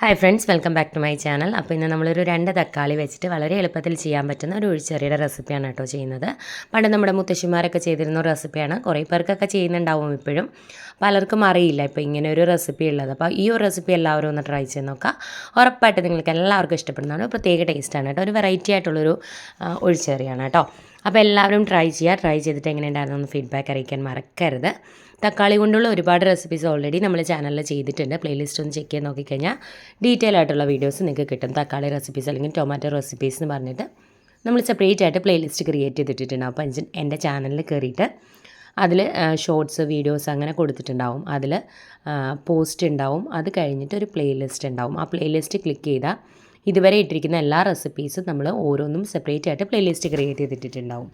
Hi friends welcome back to my channel അപ്പോൾ ഇന്ന് നമ്മളൊരു രണ്ട് തക്കാളി വെച്ചിട്ട് വളരെ എളുപ്പത്തിൽ ചെയ്യാൻ പറ്റുന്ന ഒരു ഒഴിച്ചെറിയുടെ റെസിപ്പിയാണ് കേട്ടോ ചെയ്യുന്നത്. പണ്ട് നമ്മുടെ മുത്തശ്ശിമാരൊക്കെ ചെയ്തിരുന്ന ഒരു റെസിപ്പിയാണ് കുറേ പേർക്കൊക്കെ ചെയ്യുന്നുണ്ടാവും ഇപ്പോഴും. പലർക്കും അറിയില്ല ഇപ്പോൾ ഇങ്ങനെ ഒരു റെസിപ്പി ഉള്ളത്. അപ്പോൾ ഈ ഒരു റെസിപ്പി എല്ലാവരും ഒന്ന് ട്രൈ ചെയ്ത് നോക്കുക. ഉറപ്പായിട്ട് നിങ്ങൾക്ക് എല്ലാവർക്കും ഇഷ്ടപ്പെടുന്നതാണ്. പ്രത്യേക ടേസ്റ്റാണ് കേട്ടോ. ഒരു വെറൈറ്റി ആയിട്ടുള്ളൊരു ഒഴിച്ചേറിയാണ് കേട്ടോ. അപ്പോൾ എല്ലാവരും ട്രൈ ചെയ്യുക. ട്രൈ ചെയ്തിട്ട് എങ്ങനെ ഉണ്ടായിരുന്നു എന്ന് ഫീഡ്ബാക്ക് അറിയിക്കാൻ മറക്കരുത്. തക്കാളി കൊണ്ടുള്ള ഒരുപാട് റെസിപ്പീസ് ഓൾറെഡി നമ്മൾ ചാനലിൽ ചെയ്തിട്ടുണ്ട്. പ്ലേലിസ്റ്റ് ഒന്ന് ചെക്ക് ചെയ്ത് നോക്കിക്കഴിഞ്ഞാൽ ഡീറ്റെയിൽ ആയിട്ടുള്ള വീഡിയോസ് നിങ്ങൾക്ക് കിട്ടും. തക്കാളി റെസിപ്പീസ് അല്ലെങ്കിൽ ടൊമാറ്റോ റെസിപ്പീസ് എന്ന് പറഞ്ഞിട്ട്. നമ്മൾ സെപ്പറേറ്റ് ആയിട്ട് പ്ലേലിസ്റ്റ് ക്രിയേറ്റ് ചെയ്തിട്ടുണ്ട് അപ്പോൾ എന്റെ ചാനലിൽ കയറിയിട്ട് അതിൽ ഷോർട്സ് വീഡിയോസ് അങ്ങനെ കൊടുത്തിട്ടുണ്ടാവും. അതിൽ പോസ്റ്റ് ഉണ്ടാവും. അത് കഴിഞ്ഞിട്ട് ഒരു പ്ലേലിസ്റ്റ് ഉണ്ടാവും. ആ പ്ലേലിസ്റ്റ് ക്ലിക്ക് ചെയ്താൽ ഇതുവരെ ഇട്ടിരിക്കുന്ന എല്ലാ റെസിപ്പീസും നമ്മൾ ഓരോന്നും സെപ്പറേറ്റ് ആയിട്ട് പ്ലേലിസ്റ്റ് ക്രിയേറ്റ് ചെയ്തിട്ടുണ്ടാവും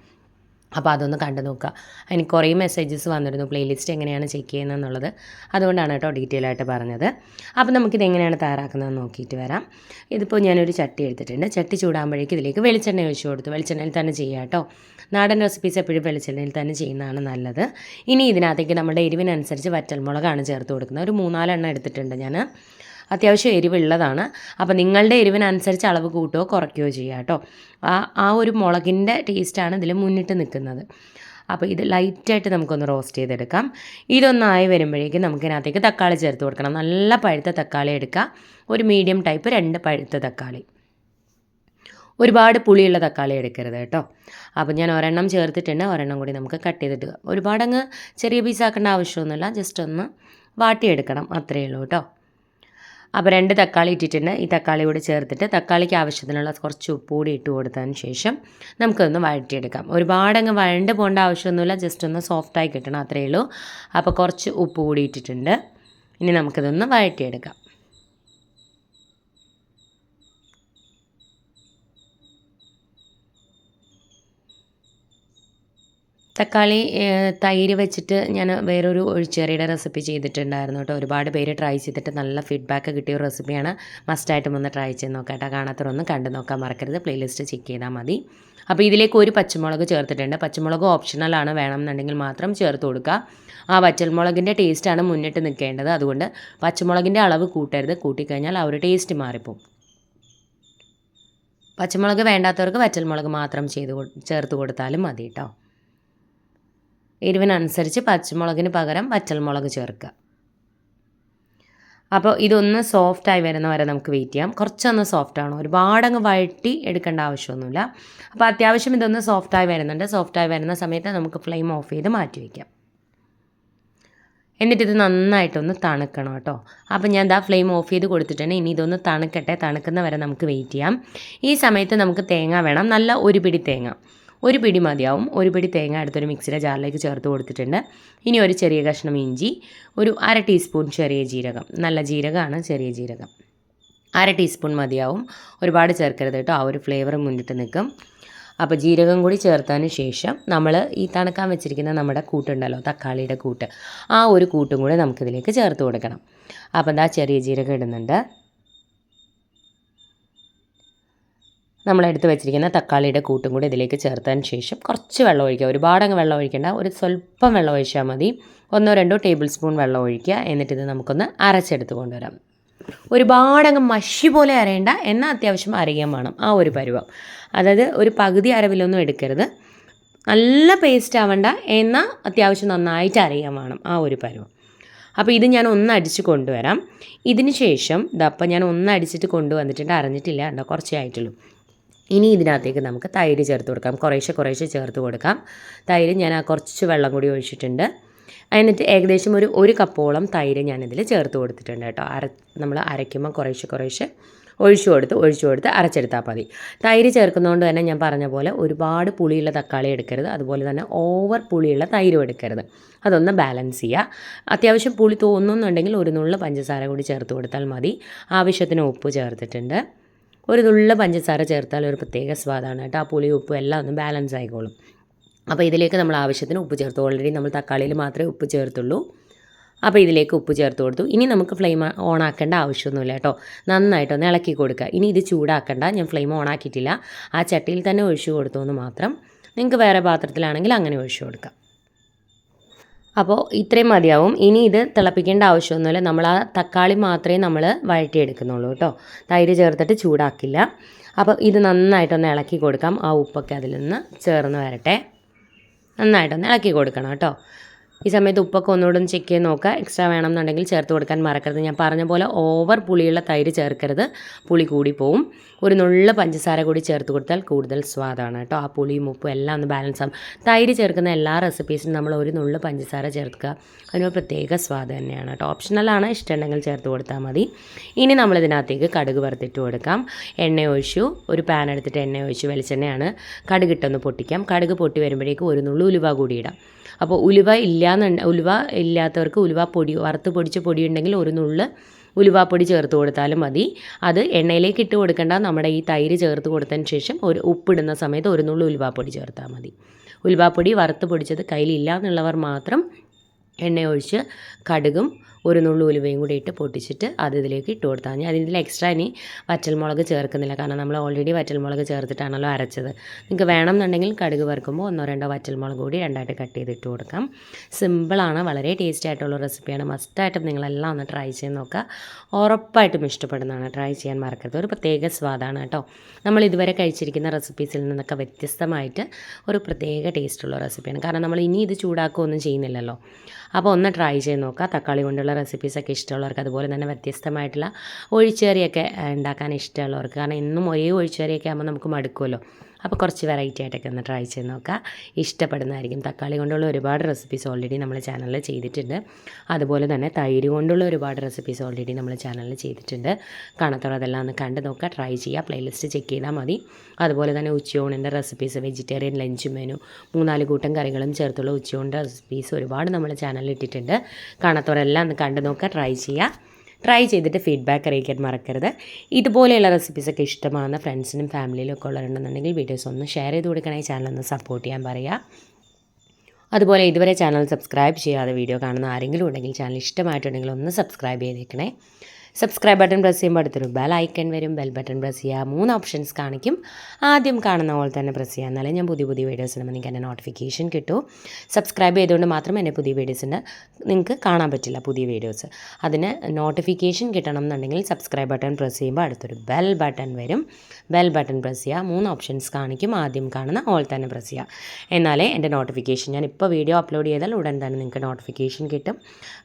അപ്പോൾ അതൊന്ന് കണ്ടു നോക്കുക. എനിക്ക് കുറേ മെസ്സേജസ് വന്നിരുന്നു. പ്ലേലിസ്റ്റ് എങ്ങനെയാണ് ചെക്ക് ചെയ്യുന്നതെന്നുള്ളത് അതുകൊണ്ടാണ് കേട്ടോ ഡീറ്റെയിൽ ആയിട്ട് പറഞ്ഞത്. അപ്പോൾ നമുക്കിത് എങ്ങനെയാണ് തയ്യാറാക്കുന്നതെന്ന് നോക്കിയിട്ട് വരാം. ഇതിപ്പോൾ ഞാനൊരു ചട്ടി എടുത്തിട്ടുണ്ട്. ചട്ടി ചൂടാകുമ്പോഴേക്ക് ഇതിലേക്ക് വെളിച്ചെണ്ണ ഒഴിച്ചു കൊടുത്തു. വെളിച്ചെണ്ണയിൽ തന്നെ ചെയ്യാം കേട്ടോ. നാടൻ റെസിപ്പീസ് എപ്പോഴും വെളിച്ചെണ്ണയിൽ തന്നെ ചെയ്യുന്നതാണ് നല്ലത്. ഇനി ഇതിനകത്തേക്ക് നമ്മുടെ എരിവിനനുസരിച്ച് വറ്റൽമുളകാണ് ചേർത്ത് കൊടുക്കുന്നത്. ഒരു മൂന്നാലെണ്ണം എടുത്തിട്ടുണ്ട് ഞാൻ. അത്യാവശ്യം എരിവുള്ളതാണ്. അപ്പോൾ നിങ്ങളുടെ എരിവിനനുസരിച്ച് അളവ് കൂട്ടുകയോ കുറയ്ക്കുകയോ ചെയ്യുക കേട്ടോ. ആ ആ ഒരു മുളകിന്റെ ടേസ്റ്റാണ് ഇതിൽ മുന്നിട്ട് നിൽക്കുന്നത്. അപ്പോൾ ഇത് ലൈറ്റായിട്ട് നമുക്കൊന്ന് റോസ്റ്റ് ചെയ്തെടുക്കാം. ഇതൊന്നായി വരുമ്പോഴേക്കും നമുക്കിതിനകത്തേക്ക് തക്കാളി ചേർത്ത് കൊടുക്കണം. നല്ല പഴുത്ത തക്കാളി എടുക്കുക. ഒരു മീഡിയം ടൈപ്പ് രണ്ട് പഴുത്ത തക്കാളി. ഒരുപാട് പുളിയുള്ള തക്കാളി എടുക്കരുത് കേട്ടോ. അപ്പോൾ ഞാൻ ഒരെണ്ണം ചേർത്തിട്ടുണ്ട്. ഒരെണ്ണം കൂടി നമുക്ക് കട്ട് ചെയ്തിട്ട് ഒരുപാടങ്ങ് ചെറിയ പീസാക്കേണ്ട ആവശ്യമൊന്നുമില്ല. ജസ്റ്റ് ഒന്ന് വാട്ടിയെടുക്കണം. അത്രയേ ഉള്ളൂ കേട്ടോ. അപ്പോൾ രണ്ട് തക്കാളി ഇട്ടിട്ടുണ്ട്. ഈ തക്കാളി കൂടി ചേർത്തിട്ട് തക്കാളിക്ക് ആവശ്യത്തിനുള്ള കുറച്ച് ഉപ്പ് കൂടി ഇട്ട് കൊടുത്തതിന് ശേഷം നമുക്കൊന്ന് വഴറ്റിയെടുക്കാം. ഒരുപാടങ്ങ് വഴണ്ട് പോകേണ്ട ആവശ്യമൊന്നുമില്ല. ജസ്റ്റ് ഒന്ന് സോഫ്റ്റായി കിട്ടണം അത്രയേ ഉള്ളൂ. അപ്പോൾ കുറച്ച് ഉപ്പ് കൂടി ഇട്ടിട്ടുണ്ട്. ഇനി നമുക്കിതൊന്ന് വഴറ്റിയെടുക്കാം. തക്കാളി തൈര് വെച്ചിട്ട് ഞാൻ വേറൊരു ഒഴിച്ചേറിയുടെ റെസിപ്പി ചെയ്തിട്ടുണ്ടായിരുന്നു കേട്ടോ. ഒരുപാട് പേര് ട്രൈ ചെയ്തിട്ട് നല്ല ഫീഡ്ബാക്ക് കിട്ടിയ ഒരു റെസിപ്പിയാണ് മസ്റ്റായിട്ടും ഒന്ന് ട്രൈ ചെയ്ത് നോക്കാം കേട്ടോ. കാണാത്തവരൊന്ന് കണ്ടു നോക്കാൻ മറക്കരുത്. പ്ലേലിസ്റ്റ് ചെക്ക് ചെയ്താൽ മതി. അപ്പോൾ ഇതിലേക്ക് ഒരു പച്ചമുളക് ചേർത്തിട്ടുണ്ട്. പച്ചമുളക് ഓപ്ഷണലാണ് വേണമെന്നുണ്ടെങ്കിൽ മാത്രം ചേർത്ത് കൊടുക്കുക. ആ പച്ചമുളകിന്റെ ടേസ്റ്റാണ് മുന്നിട്ട് നിൽക്കേണ്ടത്. അതുകൊണ്ട് പച്ചമുളകിന്റെ അളവ് കൂട്ടരുത്. കൂട്ടിക്കഴിഞ്ഞാൽ ആ ഒരു ടേസ്റ്റ് മാറിപ്പോവും. പച്ചമുളക് വേണ്ടാത്തവർക്ക് വറ്റൽമുളക് മാത്രം ചെയ്ത് ചേർത്ത് കൊടുത്താലും മതി കേട്ടോ. എരിവിനനുസരിച്ച് പച്ചമുളകിന് പകരം വറ്റൽമുളക് ചേർക്കുക. അപ്പോൾ ഇതൊന്ന് സോഫ്റ്റായി വരുന്ന വരെ നമുക്ക് വെയിറ്റ് ചെയ്യാം. കുറച്ചൊന്ന് സോഫ്റ്റ് ആണോ ഒരുപാടങ്ങ് വഴറ്റി എടുക്കേണ്ട ആവശ്യമൊന്നുമില്ല. അപ്പോൾ അത്യാവശ്യം ഇതൊന്ന് സോഫ്റ്റായി വരുന്നുണ്ട്. സോഫ്റ്റായി വരുന്ന സമയത്ത് നമുക്ക് ഫ്ലെയിം ഓഫ് ചെയ്ത് മാറ്റി വയ്ക്കാം എന്നിട്ട് ഇത് നന്നായിട്ടൊന്ന് തണുക്കണം കേട്ടോ. അപ്പോൾ ഞാൻ ദാ ഫ്ലെയിം ഓഫ് ചെയ്ത് കൊടുത്തിട്ടുണ്ട്. ഇനി ഇതൊന്ന് തണുക്കട്ടെ. തണുക്കുന്ന വരെ നമുക്ക് വെയിറ്റ് ചെയ്യാം. ഈ സമയത്ത് നമുക്ക് തേങ്ങ വേണം. നല്ല ഒരു പിടി തേങ്ങ. ഒരു പിടി മതിയാവും. ഒരു പിടി തേങ്ങ എടുത്തൊരു മിക്സിയുടെ ജാറിലേക്ക് ചേർത്ത് കൊടുത്തിട്ടുണ്ട്. ഇനി ഒരു ചെറിയ കഷ്ണം ഇഞ്ചി ഒരു അര ടീസ്പൂൺ ചെറിയ ജീരകം. നല്ല ജീരകമാണ് ചെറിയ ജീരകം. അര ടീസ്പൂൺ മതിയാവും. ഒരുപാട് ചേർക്കരുത് കേട്ടോ. ആ ഒരു ഫ്ലേവർ മുന്നിട്ട് നിൽക്കും. അപ്പോൾ ജീരകം കൂടി ചേർത്തതിന് ശേഷം നമ്മൾ ഈ തണുക്കാൻ വെച്ചിരിക്കുന്ന നമ്മുടെ കൂട്ടുണ്ടല്ലോ തക്കാളിയുടെ കൂട്ട്. ആ ഒരു കൂട്ടും കൂടെ നമുക്കിതിലേക്ക് ചേർത്ത് കൊടുക്കണം. അപ്പോൾ എന്താ ചെറിയ ജീരകം ഇടുന്നുണ്ട്. നമ്മളെടുത്ത് വെച്ചിരിക്കുന്ന തക്കാളിയുടെ കൂട്ടും കൂടി ഇതിലേക്ക് ചേർത്തതിന് ശേഷം കുറച്ച് വെള്ളം ഒഴിക്കുക. ഒരുപാടങ്ങ് വെള്ളം ഒഴിക്കേണ്ട. ഒരു സ്വല്പം വെള്ളം ഒഴിച്ചാൽ മതി. ഒന്നോ രണ്ടോ ടേബിൾ സ്പൂൺ വെള്ളം ഒഴിക്കുക. എന്നിട്ട് ഇത് നമുക്കൊന്ന് അരച്ചെടുത്ത് കൊണ്ടുവരാം. ഒരുപാടങ്ങ് മഷി പോലെ അരയേണ്ട. എന്നാൽ അത്യാവശ്യം അരയാൻ വേണം. ആ ഒരു പരുവം. അതായത് ഒരു പകുതി അരവിലൊന്നും എടുക്കരുത്. നല്ല പേസ്റ്റ് ആവണ്ട. എന്നാൽ അത്യാവശ്യം നന്നായിട്ട് അരയാൻ വേണം. ആ ഒരു പരുവം. അപ്പോൾ ഇത് ഞാൻ ഒന്ന് അടിച്ച് കൊണ്ടുവരാം. ഇതിന് ശേഷം ഇതപ്പം ഞാൻ ഒന്ന് അടിച്ചിട്ട് കൊണ്ടുവന്നിട്ടുണ്ട്. അറിഞ്ഞിട്ടില്ല കേട്ടോ കുറച്ചേ ആയിട്ടുള്ളൂ. ഇനി ഇതിനകത്തേക്ക് നമുക്ക് തൈര് ചേർത്ത് കൊടുക്കാം. കുറേശ്ശെ കുറേശ്ശെ ചേർത്ത് കൊടുക്കാം. തൈര് ഞാൻ ആ കുറച്ച് വെള്ളം കൂടി ഒഴിച്ചിട്ടുണ്ട്. എന്നിട്ട് ഏകദേശം ഒരു ഒരു കപ്പോളം തൈര് ഞാനിതിൽ ചേർത്ത് കൊടുത്തിട്ടുണ്ട് കേട്ടോ. അര നമ്മൾ അരയ്ക്കുമ്പോൾ കുറേശ്ശെ കുറേശ്ശെ ഒഴിച്ചു കൊടുത്ത് ഒഴിച്ചു കൊടുത്ത് അരച്ചെടുത്താൽ മതി. തൈര് ചേർക്കുന്നതുകൊണ്ട് തന്നെ ഞാൻ പറഞ്ഞ പോലെ ഒരുപാട് പുളിയുള്ള തക്കാളി എടുക്കരുത്. അതുപോലെ തന്നെ ഓവർ പുളിയുള്ള തൈരും എടുക്കരുത്. അതൊന്ന് ബാലൻസ് ചെയ്യുക അത്യാവശ്യം പുളി തോന്നുന്നുണ്ടെങ്കിൽ ഒരു നുള്ളു പഞ്ചസാര കൂടി ചേർത്ത് കൊടുത്താൽ മതി. ആവശ്യത്തിന് ഉപ്പ് ചേർത്തിട്ടുണ്ട്. ഒരു നുള്ള പഞ്ചസാര ചേർത്താൽ ഒരു പ്രത്യേക സ്വാദാണ് കേട്ടോ. ആ പുളി ഉപ്പും എല്ലാം ഒന്ന് ബാലൻസ് ആയിക്കോളും. അപ്പോൾ ഇതിലേക്ക് നമ്മൾ ആവശ്യത്തിന് ഉപ്പ് ചേർത്തു. ഓൾറെഡി നമ്മൾ തക്കാളിയിൽ മാത്രമേ ഉപ്പ് ചേർത്തുള്ളൂ. അപ്പോൾ ഇതിലേക്ക് ഉപ്പ് ചേർത്ത് കൊടുത്തു. ഇനി നമുക്ക് ഫ്ലെയിം ഓൺ ആക്കേണ്ട ആവശ്യമൊന്നുമില്ല കേട്ടോ. നന്നായിട്ടൊന്ന് ഇളക്കി കൊടുക്കുക. ഇനി ഇത് ചൂടാക്കണ്ട. ഞാൻ ഫ്ലെയിം ഓൺ ആക്കിയിട്ടില്ല. ആ ചട്ടിയിൽ തന്നെ ഒഴിച്ചു കൊടുത്തു എന്ന് മാത്രം. നിങ്ങൾക്ക് വേറെ പാത്രത്തിലാണെങ്കിൽ അങ്ങനെ ഒഴിച്ചു കൊടുക്കാം. അപ്പോൾ ഇത്രയും മതിയാവും. ഇനി ഇത് തിളപ്പിക്കേണ്ട ആവശ്യമൊന്നുമില്ല. നമ്മൾ ആ തക്കാളി മാത്രമേ നമ്മൾ വഴറ്റിയെടുക്കുന്നുള്ളൂ കേട്ടോ. തൈര് ചേർത്തിട്ട് ചൂടാക്കില്ല. അപ്പോൾ ഇത് നന്നായിട്ടൊന്ന് ഇളക്കി കൊടുക്കാം. ആ ഉപ്പൊക്കെ അതിൽ നിന്ന് ചേർന്ന് വരട്ടെ. നന്നായിട്ടൊന്ന് ഇളക്കി കൊടുക്കണം കേട്ടോ. ഈ സമയത്ത് ഉപ്പൊക്കെ ഒന്നുകൂടെ ഒന്ന് ചെക്ക് ചെയ്ത് നോക്കുക. എക്സ്ട്രാ വേണമെന്നുണ്ടെങ്കിൽ ചേർത്ത് കൊടുക്കാൻ മറക്കരുത്. ഞാൻ പറഞ്ഞ പോലെ ഓവർ പുളിയുള്ള തൈര് ചേർക്കരുത്. പുളി കൂടി പോവും. ഒരു നുള്ള പഞ്ചസാര കൂടി ചേർത്ത് കൊടുത്താൽ കൂടുതൽ സ്വാദാണ് കേട്ടോ. ആ പുളിയും ഉപ്പും എല്ലാം ഒന്ന് ബാലൻസ് ആവും. തൈര് ചേർക്കുന്ന എല്ലാ റെസിപ്പീസിനും നമ്മൾ ഒരു നുള്ള പഞ്ചസാര ചേർക്കുക. അതിനൊരു പ്രത്യേക സ്വാദ് തന്നെയാണ് കേട്ടോ. ഓപ്ഷണലാണ് ഇഷ്ടമുണ്ടെങ്കിൽ ചേർത്ത് കൊടുത്താൽ മതി. ഇനി നമ്മളിതിനകത്തേക്ക് കടുക് വറുത്തിട്ട് കൊടുക്കാം. എണ്ണ ഒഴിച്ചു. ഒരു പാൻ എടുത്തിട്ട് എണ്ണ ഒഴിച്ചു വെളിച്ചെണ്ണയാണ് കടുകിട്ടൊന്ന് പൊട്ടിക്കാം. കടുക് പൊട്ടി വരുമ്പോഴേക്കും ഒരു നുള്ളു ഉലുവ കൂടി ഇടാം. അപ്പോൾ ഉലുവ ഇല്ലാന്നുണ്ട് ഉലുവ ഇല്ലാത്തവർക്ക് ഉലുവ പൊടി വറുത്ത് പൊടിച്ച പൊടി ഉണ്ടെങ്കിൽ ഒരു നുള്ള് ഉലുവാപ്പൊടി ചേർത്ത് കൊടുത്താലും മതി. അത് എണ്ണയിലേക്ക് ഇട്ട് കൊടുക്കേണ്ട. നമ്മുടെ ഈ തൈര് ചേർത്ത് കൊടുത്തതിന് ശേഷം ഒരു ഉപ്പിടുന്ന സമയത്ത് ഒരു നുള്ളു ഉലുവാപ്പൊടി ചേർത്താൽ മതി. ഉലുവാപ്പൊടി വറുത്ത് പൊടിച്ചത് കയ്യിലില്ല എന്നുള്ളവർ മാത്രം എണ്ണ ഒഴിച്ച് കടുകും ഒരു നുള്ളു ഉലുവയും കൂടി ഇട്ട് പൊട്ടിച്ചിട്ട് അത് ഇതിലേക്ക് ഇട്ട് കൊടുത്താൽ മതി. അതിൽ എക്സ്ട്രാ ഇനി വറ്റൽമുളക് ചേർക്കുന്നില്ല. കാരണം നമ്മൾ ഓൾറെഡി വറ്റൽമുളക് ചേർത്തിട്ടാണല്ലോ അരച്ചത്. നിങ്ങൾക്ക് വേണമെന്നുണ്ടെങ്കിൽ കടുക് വറുക്കുമ്പോൾ ഒന്നോ രണ്ടോ വറ്റൽമുളക് കൂടി രണ്ടായിട്ട് കട്ട് ചെയ്ത് ഇട്ട് കൊടുക്കാം. സിമ്പിളാണ് വളരെ ടേസ്റ്റി ആയിട്ടുള്ള റെസിപ്പിയാണ് മസ്റ്റായിട്ടും നിങ്ങളെല്ലാം ഒന്ന് ട്രൈ ചെയ്ത് നോക്കുക. ഉറപ്പായിട്ടും ഇഷ്ടപ്പെടുന്നതാണ്. ട്രൈ ചെയ്യാൻ മറക്കരുത്. ഒരു പ്രത്യേക സ്വാദാണ് കേട്ടോ. നമ്മൾ ഇതുവരെ കഴിച്ചിരിക്കുന്ന റെസിപ്പീസിൽ നിന്നൊക്കെ വ്യത്യസ്തമായിട്ട് ഒരു പ്രത്യേക ടേസ്റ്റുള്ള റെസിപ്പിയാണ് കാരണം നമ്മൾ ഇനി ഇത് ചൂടാക്കുകയൊന്നും ചെയ്യുന്നില്ലല്ലോ. അപ്പോൾ ഒന്ന് ട്രൈ ചെയ്ത് നോക്കുക. തക്കാളി കൊണ്ടുള്ള റെസിപ്പീസൊക്കെ ഇഷ്ടമുള്ളവർക്ക് അതുപോലെ തന്നെ വ്യത്യസ്തമായിട്ടുള്ള ഒഴിച്ചേറിയൊക്കെ ഉണ്ടാക്കാൻ ഇഷ്ടമുള്ളവർക്ക്. കാരണം എന്നും ഒരേ ഒഴിച്ചേറിയൊക്കെ ആകുമ്പോൾ നമുക്ക് മടുക്കുമല്ലോ. അപ്പോൾ കുറച്ച് വെറൈറ്റി ആയിട്ടൊക്കെ ഒന്ന് ട്രൈ ചെയ്ത് നോക്കുക ഇഷ്ടപ്പെടുന്നതായിരിക്കും. തക്കാളി കൊണ്ടുള്ള ഒരുപാട് റെസിപ്പീസ് ഓൾറെഡി നമ്മൾ ചാനലിൽ ചെയ്തിട്ടുണ്ട്. അതുപോലെ തന്നെ തൈര് കൊണ്ടുള്ള ഒരുപാട് റെസിപ്പീസ് ഓൾറെഡി നമ്മൾ ചാനലിൽ ചെയ്തിട്ടുണ്ട്. അതെല്ലാം ഒന്ന് കണ്ട് നോക്കുക. ട്രൈ ചെയ്യുക. പ്ലേലിസ്റ്റ് ചെക്ക് ചെയ്താൽ മതി. അതുപോലെ തന്നെ ഉച്ചയൂണിന്റെ റെസിപ്പീസ് വെജിറ്റേറിയൻ ലഞ്ച് മെനു മൂന്നാൽ കൂട്ടം കറികളും ചേർത്തുള്ള ഉച്ചയൂണിന്റെ റെസിപ്പീസ് ഒരുപാട് നമ്മൾ ചാനലിൽ ഇട്ടിട്ടുണ്ട്. കാണാത്തവരെല്ലാം ഒന്ന് കണ്ട് നോക്കുക. ട്രൈ ചെയ്യുക. ട്രൈ ചെയ്തിട്ട് ഫീഡ്ബാക്ക് അറിയിക്കാൻ മറക്കരുത്. ഇതുപോലെയുള്ള റെസിപ്പീസൊക്കെ ഇഷ്ടമാകുന്ന ഫ്രണ്ട്സിനും ഫാമിലിയിലും ഒക്കെ ഉള്ളവരുണ്ടെന്നുണ്ടെങ്കിൽ വീഡിയോസ് ഒന്ന് ഷെയർ ചെയ്ത് കൊടുക്കണേ. ചാനൽ ഒന്ന് സപ്പോർട്ട് ചെയ്യാൻ പറയുക. അതുപോലെ ഇതുവരെ ചാനൽ സബ്സ്ക്രൈബ് ചെയ്യാതെ വീഡിയോ കാണുന്ന ആരെങ്കിലും ഉണ്ടെങ്കിൽ ചാനൽ ഇഷ്ടമായിട്ടുണ്ടെങ്കിൽ ഒന്ന് സബ്സ്ക്രൈബ് ചെയ്തേക്കണേ. സബ്സ്ക്രൈബ് ബട്ടൺ പ്രസ് ചെയ്യുമ്പോൾ അടുത്തൊരു ബെൽ ഐക്കൺ വരും. ബെൽ ബട്ടൺ പ്രസ് ചെയ്യുക മൂന്ന് ഓപ്ഷൻസ് കാണിക്കും. ആദ്യം കാണുന്ന പോലെ തന്നെ പ്രസ് ചെയ്യുക എന്നാലേ ഞാൻ പുതിയ പുതിയ വീഡിയോസ് ഇടുമ്പോൾ നിങ്ങൾക്ക് എന്റെ നോട്ടിഫിക്കേഷൻ കിട്ടൂ. സബ്സ്ക്രൈബ് ചെയ്തുകൊണ്ട് മാത്രം എന്റെ പുതിയ വീഡിയോസിന്റെ നിങ്ങൾക്ക് കാണാൻ പറ്റില്ല പുതിയ വീഡിയോസ് അതിന് നോട്ടിഫിക്കേഷൻ കിട്ടണം എന്നുണ്ടെങ്കിൽ സബ്സ്ക്രൈബ് ബട്ടൺ പ്രസ് ചെയ്യുമ്പോൾ അടുത്തൊരു ബെൽ ബട്ടൺ വരും. ബെൽ ബട്ടൺ പ്രസ് ചെയ്യുക മൂന്ന് ഓപ്ഷൻസ് കാണിക്കും. ആദ്യം കാണുന്ന ഓൾ തന്നെ പ്രസ് ചെയ്യുക എന്നാലേ എന്റെ നോട്ടിഫിക്കേഷൻ ഞാൻ ഇപ്പോൾ വീഡിയോ അപ്ലോഡ് ചെയ്താൽ ഉടൻ തന്നെ നിങ്ങൾക്ക് നോട്ടിഫിക്കേഷൻ കിട്ടും.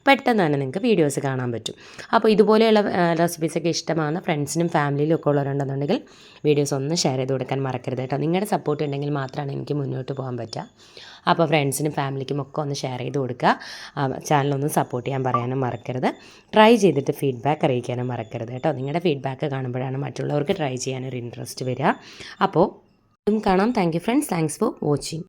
പെട്ടെന്ന് തന്നെ നിങ്ങൾക്ക് വീഡിയോസ് കാണാൻ പറ്റും. അപ്പോൾ ഇതുപോലെയുള്ള റെസിപ്പീസൊക്കെ ഇഷ്ടമാണ് ഫ്രണ്ട്സിനും ഫാമിലിയിലും ഒക്കെ ഉള്ളവരുണ്ടെന്നുണ്ടെങ്കിൽ വീഡിയോസ് ഒന്ന് ഷെയർ ചെയ്ത് കൊടുക്കാൻ മറക്കരുത് കേട്ടോ. നിങ്ങളുടെ സപ്പോർട്ട് ഉണ്ടെങ്കിൽ മാത്രമാണ് എനിക്ക് മുന്നോട്ട് പോകാൻ പറ്റുക. അപ്പോൾ ഫ്രണ്ട്സിനും ഫാമിലിക്കും ഒക്കെ ഒന്ന് ഷെയർ ചെയ്ത് കൊടുക്കുക. ചാനലൊന്ന് സപ്പോർട്ട് ചെയ്യാൻ പറയാനും മറക്കരുത്. ട്രൈ ചെയ്തിട്ട് ഫീഡ്ബാക്ക് അറിയിക്കാനും മറക്കരുത് കേട്ടോ. നിങ്ങളുടെ ഫീഡ്ബാക്ക് കാണുമ്പോഴാണ് മറ്റുള്ളവർക്ക് ട്രൈ ചെയ്യാനൊരു ഇൻട്രസ്റ്റ് വരിക. അപ്പോൾ കാണാം. Thank you friends thanks for watching